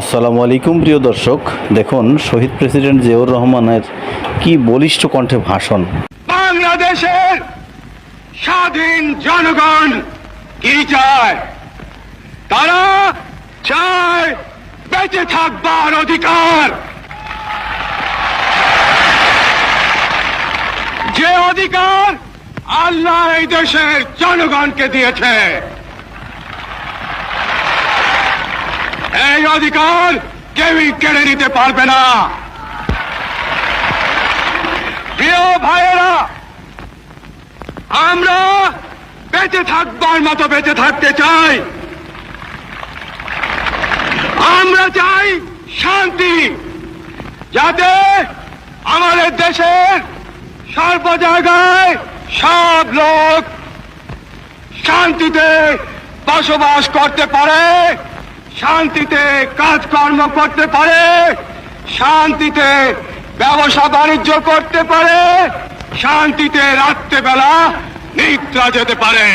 আসসালামু আলাইকুম প্রিয় দর্শক। দেখুন, শহীদ প্রেসিডেন্ট জিয়াউর রহমানের কি বলিষ্ঠ কণ্ঠে ভাষণ। বাংলাদেশের স্বাধীন জনগণ কি চায়? তারা চায় বেঁচে থাকবার অধিকার। যে অধিকার আল্লাহ এই দেশের জনগণকে দিয়েছে এই অধিকার কেউই কেড়ে নিতে পারবে না। প্রিয় ভাইয়েরা, আমরা বেঁচে থাকবার মতো বেঁচে থাকতে চাই। আমরা চাই শান্তি, যাতে আমাদের দেশের সর্ব জায়গায় সব লোক শান্তিতে বসবাস করতে পারে। শান্তিতে কাজকর্ম করতে পারে শান্তিতে ব্যবসা বাণিজ্য করতে পারে শান্তিতে রাত্রেবেলা নিদ্রা যেতে পারে।